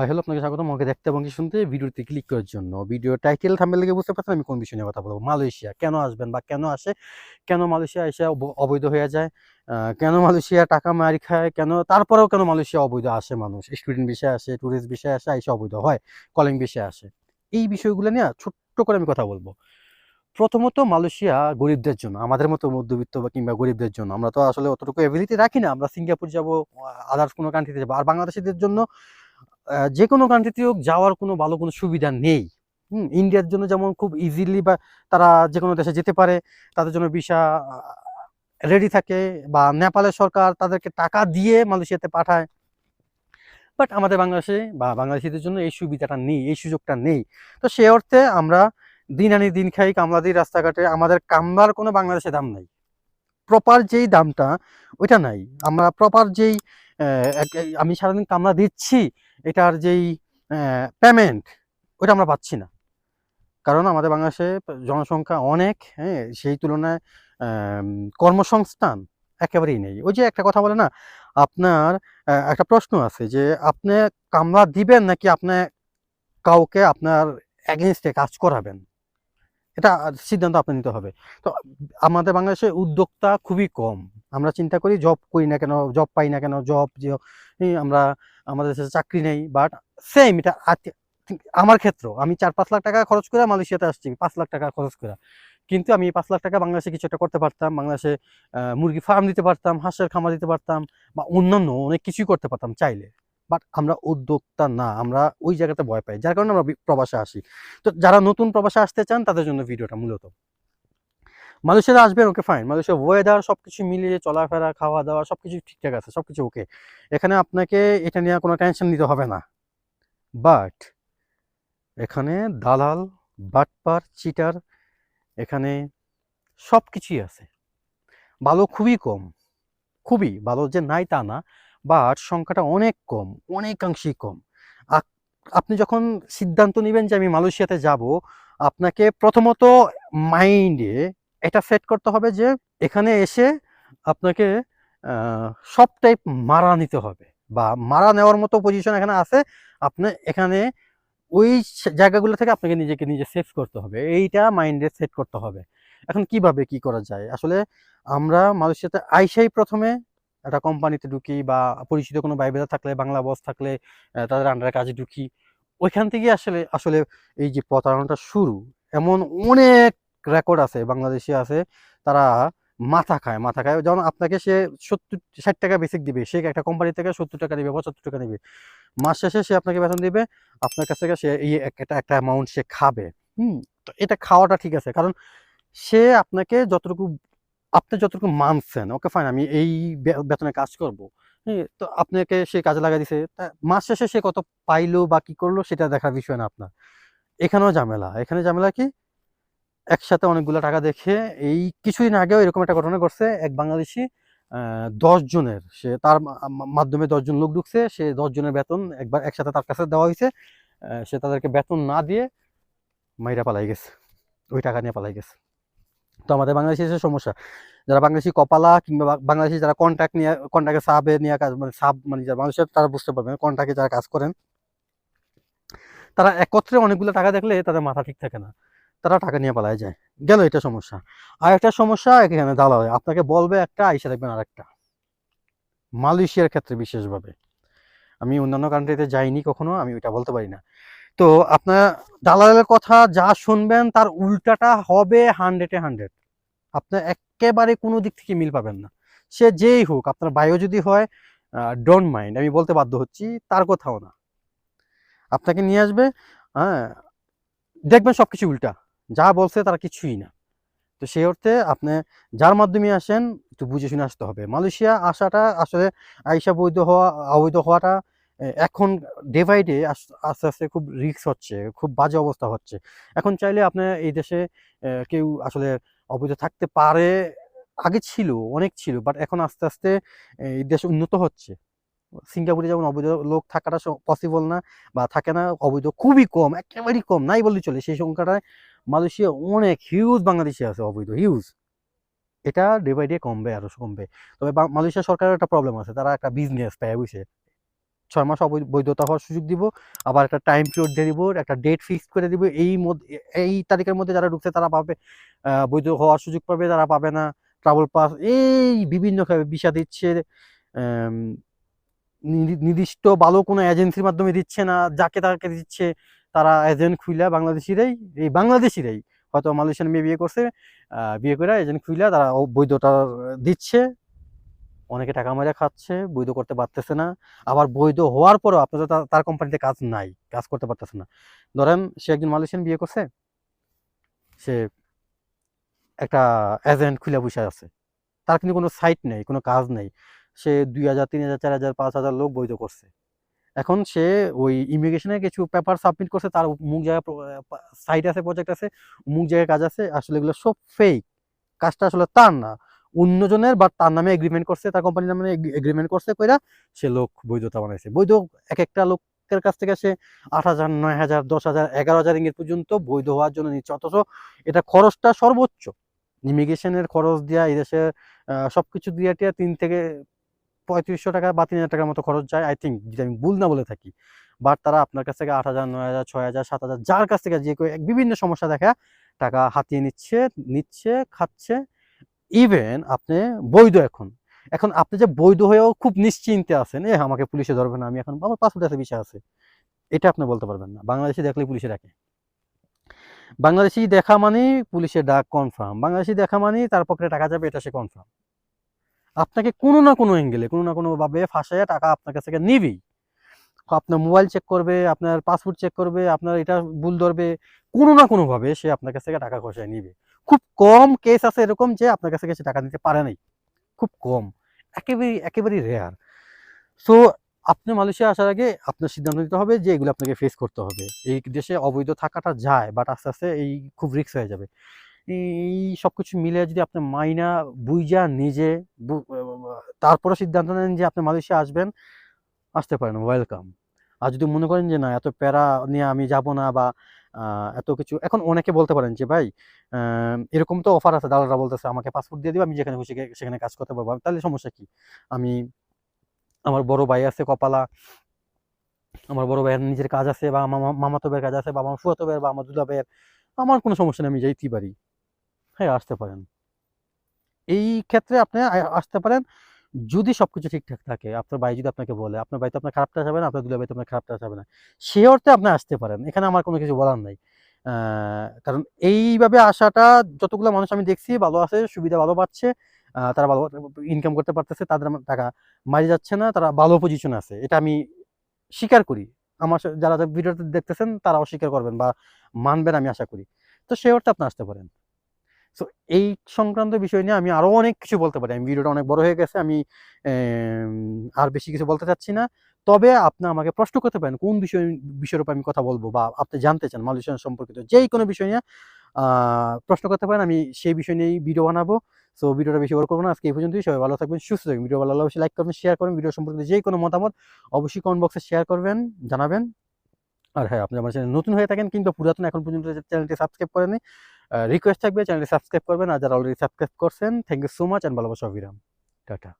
Hi hello আপনাকে স্বাগত আমাকে দেখতে এবং শুনতে ভিডিওতে ক্লিক করার জন্য। ভিডিও টাইটেল থাম্বেল থেকে বুঝতে পারছেন আমি কোন বিষয় নিয়ে কথা বলব। মালয়েশিয়া, কেন আসবেন বা কেন আসে? কেন মালয়েশিয়া এসে অব- অবৈধ হয়ে যায়? কেন মালয়েশিয়া টাকা মারি খায়? কেন, তারপরেও কেন মালয়েশিয়া অবৈধ আসে মানুষ? স্টুডেন্ট বিষয়ে আসে ট্যুরিস্ট বিষয়ে আসে এসে অবৈধ হয় কলিং বিষয়ে আসে। এই বিষয়গুলো নিয়ে ছোট্ট করে আমি কথা বলব। প্রথমত মালয়েশিয়া গরিবদের জন্য, আমাদের মতো মধ্যবিত্ত বা কিংবা গরিবদের জন্য। আমরা তো আসলে অতটুকু এবিলিটি রাখি না। আমরা সিঙ্গাপুর যাব আদার্স কোনো কান্ট্রিতে যাব। আর বাংলাদেশিদের জন্য যে কোনো কান্ট্রিতে হোক যাওয়ার কোনো ভালো কোনো সুবিধা নেই। হুম ইন্ডিয়ার জন্য যেমন খুব ইজিলি বা তারা যে কোনো দেশে যেতে পারে, তাদের জন্য ভিসা রেডি থাকে বা নেপালের সরকার তাদেরকে টাকা দিয়ে মালয়েশিয়াতে পাঠায়। বাট আমাদের বাংলাদেশে বা বাংলাদেশিদের জন্য এই সুবিধাটা নেই, এই সুযোগটা নেই। তো সে অর্থে আমরা দিন আনি দিন খাই কামলা দিই রাস্তাঘাটে, আমাদের কামলার কোনো বাংলাদেশে দাম নাই। প্রপার যেই দামটা, ওইটা নাই। আমরা প্রপার যেই আমি সারাদিন কামলা দিচ্ছি এটার যেই পেমেন্ট ওইটা আমরা পাচ্ছি না। কারণ আমাদের বাংলাদেশে জনসংখ্যা অনেক হ্যাঁ সেই তুলনায় কর্মসংস্থান একেবারেই নেই। ওই যে একটা কথা বলে না, আপনার একটা প্রশ্ন আছে যে, আপনি কামলা দিবেন নাকি আপনি কাউকে আপনার এগেনস্টে কাজ করাবেন? এটা সিদ্ধান্ত আপনি নিতে হবে। তো আমাদের বাংলাদেশে উদ্যোক্তা খুবই কম। আমরা চিন্তা করি জব করি না কেন জব পাই না কেন জব যে আমরা, আমাদের দেশে চাকরি নেই বাট সেম এটা আমার ক্ষেত্র। আমি চার পাঁচ লাখ টাকা খরচ করে মালয়েশিয়াতে আসছি, পাঁচ লাখ টাকা খরচ করে। কিন্তু আমি পাঁচ লাখ টাকা বাংলাদেশে কিছু একটা করতে পারতাম, বাংলাদেশে মুরগি ফার্ম দিতে পারতাম, হাঁসের খামার দিতে পারতাম, বা অন্যান্য অনেক কিছুই করতে পারতাম চাইলে। বাট আমরা উদ্যোক্তা না, আমরা ওই জায়গাতে ভয় পাই, যার কারণে আমরা প্রবাসে আসি। তো যারা নতুন প্রবাসে আসতে চান, তাদের জন্য ভিডিওটা মূলত। মালয়েশিয়াতে আসবেন ওকে ফাইন মালয়েশিয়া ওয়েদার সবকিছু মিলিয়ে চলাফেরা খাওয়া দাওয়া সবকিছু ঠিকঠাক আছে, সবকিছু ওকে এখানে আপনাকে এটা নিয়ে কোনো টেনশন নিতে হবে না। বাট এখানে দালাল, বাটপার চিটার এখানে সব কিছুই আছে। ভালো খুবই কম, খুবই ভালো যে নাই তা না। বাট সংখ্যাটা অনেক কম, অনেকাংশেই কম। আপনি যখন সিদ্ধান্ত নেবেন যে আমি মালয়েশিয়াতে যাব, আপনাকে প্রথমত মাইন্ডে এটা সেট করতে হবে যে এখানে এসে আপনাকে সব টাইপ মারা নিতে হবে বা মারা নেওয়ার মতো পজিশন এখানে আছে, আপনি এখানে ওই জায়গাগুলো থেকে আপনাকে নিজেকে নিজে সেভ করতে হবে। এইটা মাইন্ডে সেট করতে হবে। এখন কীভাবে কি করা যায়? আসলে আমরা মালয়েশিয়াতে আইসাই প্রথমে একটা কোম্পানিতে ঢুকি বা পরিচিত কোনো বাইবেদা থাকলে, বাংলা বস থাকলে তাদের আন্ডারে কাজে ঢুকি। ওইখান থেকে আসলে আসলে এই যে প্রতারণাটা শুরু, এমন অনেক রেকর্ড আছে, বাংলাদেশে আছে, তারা মাথা খায় মাথা খায়। যেমন আপনাকে সে সত্তর, ষাট টাকা বেসিক দিবে, সে একটা কোম্পানি থেকে সত্তর টাকা দিবে, পঁচাত্তর টাকা দিবে। মাস শেষে সে আপনাকে বেতন দিবে, আপনার কাছ থেকে সে এই এক- একটা একটা অ্যামাউন্ট সে খাবে। হুম? তো এটা খাওয়াটা ঠিক আছে, কারণ সে আপনাকে যতটুকু আপনি যতটুকু মানছেন ওকে ফাইন আমি এই বেতনে কাজ করব। হ্যাঁ তো আপনাকে সে কাজে লাগা দিছে। মাস শেষে সে কত পাইলো বা কি করল সেটা দেখার বিষয় না আপনার। এখানেও ঝামেলা। এখানে ঝামেলা কি? একসাথে অনেকগুলো টাকা দেখে এই কিছুদিন আগেও এরকম একটা ঘটনা ঘটছে। এক বাংলাদেশি দশ জনের, সে তার মাধ্যমে দশজন লোক ঢুকছে। সে জনের বেতন একবার একসাথে তার কাছে দেওয়া হয়েছে। সে তাদেরকে বেতন না দিয়ে মাইরা পালাই গেছে। ওই টাকা নিয়ে পালাই গেছে। তো আমাদের বাংলাদেশে এসে সমস্যা। যারা বাংলাদেশি কপালা কিংবা বাংলাদেশি যারা কন্ট্যাক্ট নিয়ে কন্ট্যাক্টে সাবে নিয়ে কাজ মানে সাব মানে যারা মানুষের তারা বুঝতে পারবেন কন্ট্যাক্টে যারা কাজ করেন, তারা একত্রে অনেকগুলো টাকা দেখলে তাদের মাথা ঠিক থাকে না। তারা টাকা নিয়ে পালায় যায়। গেল এটা সমস্যা। আর একটা সমস্যা এখানে দালাল আপনাকে বলবে একটা, আইসা দেখবেন আর একটা মালয়েশিয়ার ক্ষেত্রে বিশেষভাবে। আমি অন্যান্য কান্ট্রিতে যাইনি কখনো, আমি ওইটা বলতে পারি না। তো আপনার দালালের কথা যা শুনবেন, তার উল্টাটা হবে হান্ড্রেডে হান্ড্রেড আপনার একেবারে কোনো দিক থেকে মিল পাবেন না। সে যেই হোক, আপনার বায়ো যদি হয় ডোন্ট মাইন্ড আমি বলতে বাধ্য হচ্ছি, তার কথাও না। আপনাকে নিয়ে আসবে হ্যাঁ দেখবেন সব কিছু উল্টা। যা বলছে তারা কিছুই না। তো সেই অর্থে আপনি যার মাধ্যমে আসেন, একটু বুঝে শুনে আসতে হবে। মালয়েশিয়া আসাটা আসলে আইসা বৈধ হওয়া, অবৈধ হওয়াটা এখন ডে বাই ডে আস্তে আস্তে খুব রিস্ক হচ্ছে, খুব বাজে অবস্থা হচ্ছে। এখন চাইলে আপনি এই দেশে কেউ আসলে অবৈধ থাকতে পারে, আগে ছিল, অনেক ছিল বাট এখন আস্তে আস্তে এই দেশ উন্নত হচ্ছে। সিঙ্গাপুরে যেমন অবৈধ লোক থাকাটা পসিবল না, বা থাকে না, অবৈধ খুবই কম, একেবারেই কম, নাই বললে চলে। সেই সংখ্যাটায় মালয়েশিয়া অনেক হিউজ বাংলাদেশি আছে অবৈধ হিউজ এটা ডে বাই ডে কমবে, আরও কমবে। তবে মালয়েশিয়া সরকারের একটা প্রবলেম আছে, তারা একটা বিজনেস পায় বুঝছে ছয় মাস বৈধতা হওয়ার সুযোগ দিব, আবার একটা টাইম পিরিয়ড দিয়ে দিব, একটা ডেট ফিক্স করে দিব, এই এই তারিখের মধ্যে যারা ঢুকছে তারা পাবে বৈধ হওয়ার সুযোগ পাবে, যারা পাবে না ট্রাভেল পাস এই বিভিন্ন ভিসা দিচ্ছে নির্দিষ্ট ভালো কোনো এজেন্সির মাধ্যমে দিচ্ছে না, যাকে তাকে দিচ্ছে, তারা এজেন্ট খুইলা বাংলাদেশিরাই, এই বাংলাদেশিরাই, হয়তো মালয়েশিয়ান মেয়ে বিয়ে করছে বিয়ে করে এজেন্ট খুইলা তারা বৈধতা দিচ্ছে অনেকে টাকা মেরে খাচ্ছে, বৈধ করতে পারতেছে না। আবার বৈধ হওয়ার পরেও আপনাদের তার- কোম্পানিতে কাজ নাই, কাজ করতে পারতেছে না। ধরেন সে একজন মালয়েশিয়ান বিয়ে করছে, সে একটা এজেন্ট খুলে বসে আছে। তার কিন্তু কোনো সাইট নেই, কোনো কাজ নেই। সে দুই হাজার, তিন হাজার, চার হাজার, পাঁচ হাজার লোক বৈধ করছে। এখন সে ওই ইমিগ্রেশনে কিছু পেপার সাবমিট করছে, তার মুখ জায়গায় সাইট আছে প্রজেক্ট আছে, মুখ জায়গায় কাজ আছে, আসলে এগুলো সব ফেক কাজটা আসলে তার না। অন্যজনের বা তার নামে এগ্রিমেন্ট করছে তার কোম্পানির নামে এগ্রিমেন্ট করছে কইরা সে লোক বৈধতা বানাইছে। বৈধ এক একটা লোকের কাছ থেকে সে আট হাজার নয় হাজার দশ হাজার এগারো হাজার ইঙ্গিত পর্যন্ত বৈধ হওয়ার জন্য নিচ্ছে। অথচ এটা খরচটা সর্বোচ্চ। ইমিগ্রেশনের খরচ দিয়া এই দেশে আহ, সবকিছু দিয়ে টিয়া তিন থেকে পঁয়ত্রিশশো টাকা বা তিন হাজার টাকার মতো খরচ যায়। আই থিঙ্ক যদি আমি ভুল না বলে থাকি বাট তারা আপনার কাছ থেকে আট হাজার নয় হাজার ছয় হাজার সাত হাজার যার কাছ থেকে যে বিভিন্ন সমস্যা দেখা টাকা হাতিয়ে নিচ্ছে নিচ্ছে খাচ্ছে ইভেন আপনি বৈধ এখন। এখন আপনি যে বৈধ হয়েও খুব নিশ্চিন্তে আছেন এ আমাকে পুলিশে ধরবে না, আমি এখন আমার পাসপোর্ট আছে বিষয় আছে। এটা আপনি বলতে পারবেন না। বাংলাদেশে দেখলে পুলিশে ডাকে। বাংলাদেশি দেখা মানে পুলিশের ডাক কনফার্ম বাংলাদেশি দেখা মানে তার পকেটে টাকা যাবে, এটা সে কনফার্ম আপনাকে কোনো না কোনো অ্যাঙ্গেলে কোনো না কোনো ভাবে ফাঁসাইয়া টাকা আপনার কাছ থেকে নিবেই। আপনার মোবাইল চেক করবে, আপনার পাসপোর্ট চেক করবে, আপনার এটা ভুল ধরবে, কোনো না কোনোভাবে সে আপনার কাছ থেকে টাকা খসায় নিবে। খুব কম কেস আছে এরকম যে আপনার কাছে সে টাকা নিতে পারে নাই। খুব কম। একেবারেই একেবারেই রেয়ার সো আপনি মালয়েশিয়া আসার আগে আপনার সিদ্ধান্ত নিতে হবে যে এগুলো আপনাকে ফেস করতে হবে। এই দেশে অবৈধ থাকাটা যায় বাট আস্তে আস্তে এই খুব রিস্ক হয়ে যাবে। এই সব কিছু মিলে যদি আপনি মাইনা বুইজা নিজে তারপরে সিদ্ধান্ত নেন যে আপনি মালয়েশিয়া আসবেন, আসতে পারেন ওয়েলকাম আর যদি মনে করেন যে না, এত প্যারা নিয়ে আমি যাব না বা এত কিছু। এখন অনেকে বলতে পারেন যে, ভাই এরকম তো অফার আছে, দালালরা বলতেছে, আমাকে পাসপোর্ট দিয়ে দিবে, আমি যেখানে খুশি সেখানে কাজ করতে পারব। তাহলে সমস্যা কি? আমি, আমার বড় ভাই আছে কপালা, আমার বড় ভাইয়ের নিজের কাজ আছে, বা মামা, মামাতো ভাইয়ের কাজ আছে, বা আমার ফুয়াতো ভাইয়ের, বা আমার দুলা ভাইয়ের, আমার কোনো সমস্যা নেই, আমি যাইতেই পারি। হ্যাঁ আসতে পারেন। এই ক্ষেত্রে আপনি আসতে পারেন। যদি সবকিছু ঠিকঠাক থাকে, আপনার ভাই যদি আপনাকে বলে, আপনার বাড়িতে আপনার খারাপটা যাবে না, আপনার দুলা বাড়িতে আপনার খারাপটা যাবে না, সে অর্থে আপনি আসতে পারেন। এখানে আমার কোনো কিছু বলার নাই। কারণ এইভাবে আসাটা যতগুলো মানুষ আমি দেখছি ভালো আছে, সুবিধা ভালো পাচ্ছে তারা ভালো ইনকাম করতে পারতেছে, তাদের টাকা মারি যাচ্ছে না, তারা ভালো পজিশনে আছে। এটা আমি স্বীকার করি। আমার যারা ভিডিওতে দেখতেছেন তারা অস্বীকার করবেন বা মানবেন আমি আশা করি। তো সে অর্থে আপনি আসতে পারেন। সো এই সংক্রান্ত বিষয় নিয়ে আমি আরও অনেক কিছু বলতে পারি। আমি ভিডিওটা অনেক বড় হয়ে গেছে, আমি আর বেশি কিছু বলতে চাচ্ছি না। তবে আপনি আমাকে প্রশ্ন করতে পারেন, কোন বিষয়, বিষয়ের উপর আমি কথা বলব বা আপনি জানতে চান মালয়েশিয়ান সম্পর্কিত যেই কোনো বিষয় নিয়ে প্রশ্ন করতে পারেন, আমি সেই বিষয় নিয়েই ভিডিও বানাবো। সো ভিডিওটা বেশি বড় করব না, আজকে এই পর্যন্তই। সবাই ভালো থাকবেন, সুস্থ থাকবেন। ভিডিও ভালো অবশ্যই লাইক করবেন শেয়ার করবেন। ভিডিও সম্পর্কিত যে কোনো মতামত অবশ্যই কমেন্ট বক্সে শেয়ার করবেন, জানাবেন। আর হ্যাঁ আপনি আমার চ্যানেল নতুন হয়ে থাকেন কিংবা পুরাতন এখন পর্যন্ত চ্যানেলটি সাবস্ক্রাইব করেনি রিকোয়েস্ট থাকবে চ্যানেলটি সাবস্ক্রাইব করবেন। আর যারা অলরেডি সাবস্ক্রাইব করছেন thank you so much and ভালোবাসা অভিরাম। টাটা।